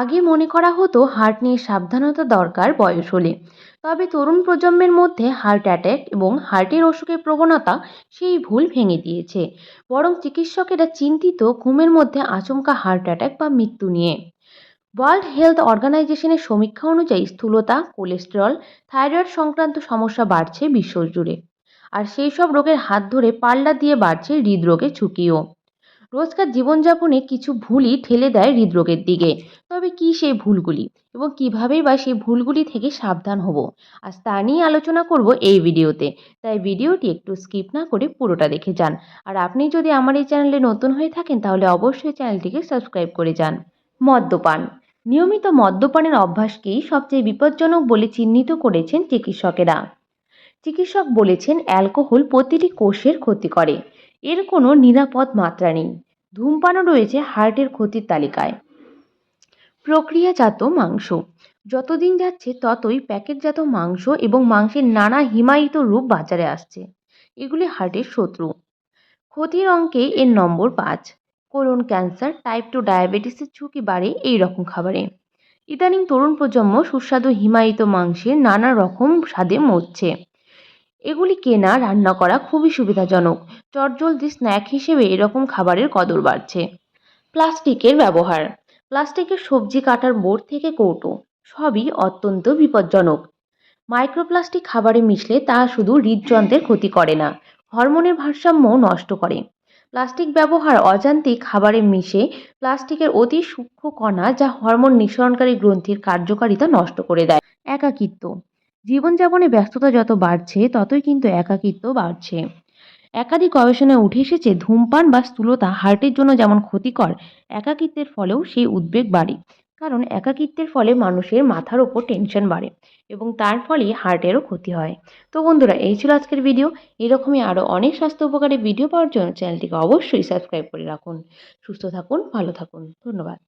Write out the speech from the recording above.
আগে মনে করা হতো হার্ট নিয়ে সাবধানতা দরকার বয়স হলে। তবে তরুণ প্রজন্মের মধ্যে হার্ট অ্যাটাক এবং হার্টের অসুখের প্রবণতা সেই ভুল ভেঙে দিয়েছে। বরং চিকিৎসকেরা চিন্তিত ঘুমের মধ্যে আচমকা হার্ট অ্যাটাক বা মৃত্যু নিয়ে। ওয়ার্ল্ড হেলথ অর্গানাইজেশনের সমীক্ষা অনুযায়ী স্থূলতা, কোলেস্টেরল, থাইরয়েড সংক্রান্ত সমস্যা বাড়ছে বিশ্বজুড়ে। আর সেই সব রোগের হাত ধরে পাল্লা দিয়ে বাড়ছে হৃদরোগের ঝুঁকিও। রোজকার জীবনযাপনে কিছু ভুলই ঠেলে দেয় হৃদরোগের দিকে। তবে কী সেই ভুলগুলি এবং কীভাবেই বা সেই ভুলগুলি থেকে সাবধান হব? আজ তা নিয়ে আলোচনা করব এই ভিডিওতে। তাই ভিডিওটি একটু স্কিপ না করে পুরোটা দেখে যান। আর আপনি যদি আমার এই চ্যানেলে নতুন হয়ে থাকেন, তাহলে অবশ্যই চ্যানেলটিকে সাবস্ক্রাইব করে যান। মদ্যপান। নিয়মিত মদ্যপানের অভ্যাসকেই সবচেয়ে বিপজ্জনক বলে চিহ্নিত করেছেন চিকিৎসকেরা। চিকিৎসক বলেছেন, অ্যালকোহল প্রতিটি কোষের ক্ষতি করে। এর কোনো নিরাপদ মাত্রা নেই। ধূমপানও রয়েছে হার্টের ক্ষতির তালিকায়। প্রক্রিয়াজাত মাংস। যতদিন যাচ্ছে ততই প্যাকেটজাত মাংস এবং মাংসের নানা হিমায়িত রূপ বাজারে আসছে। এগুলি হার্টের শত্রু। ক্ষতির অঙ্কে এর নম্বর পাঁচ। কোলন ক্যান্সার, টাইপ টু ডায়াবেটিসের ঝুঁকি বাড়ে এই রকম খাবারে। ইদানিং তরুণ প্রজন্ম সুস্বাদু হিমায়িত মাংসের নানা রকম স্বাদে মরছে। এগুলি কেনা, রান্না করা খুবই সুবিধাজনক। চটজলদি স্ন্যাক হিসেবে এরকম খাবারের কদর বাড়ছে। প্লাস্টিকের ব্যবহার। প্লাস্টিকের সবজি কাটার বোর্ড থেকে কৌটো, সবই অত্যন্ত বিপজ্জনক। মাইক্রোপ্লাস্টিক খাবারে মিশলে তা শুধু হৃদযন্ত্রের ক্ষতি করে না, হরমোনের ভারসাম্য নষ্ট করে। প্লাস্টিক ব্যবহার অজান্তেই খাবারে মিশে প্লাস্টিকের অতি সূক্ষ্ম কণা যা হরমোন নিঃসরণকারী গ্রন্থির কার্যকারিতা নষ্ট করে দেয়। একাকিত্ব। জীবনযাপনে ব্যস্ততা যত বাড়ছে, ততই কিন্তু একাকিত্ব বাড়ছে। একাধিক গবেষণায় উঠে এসেছে, ধূমপান বা স্থূলতা হার্টের জন্য যেমন ক্ষতিকর, একাকিত্বের ফলেও সেই উদ্বেগ বাড়ে। কারণ একাকিত্বের ফলে মানুষের মাথার ওপর টেনশন বাড়ে এবং তার ফলে হার্টেরও ক্ষতি হয়। তো বন্ধুরা, এই ছিল আজকের ভিডিও এরকমই আরও অনেক স্বাস্থ্য উপকারী ভিডিও পাওয়ার জন্য চ্যানেলটিকে অবশ্যই সাবস্ক্রাইব করে রাখুন। সুস্থ থাকুন, ভালো থাকুন। ধন্যবাদ।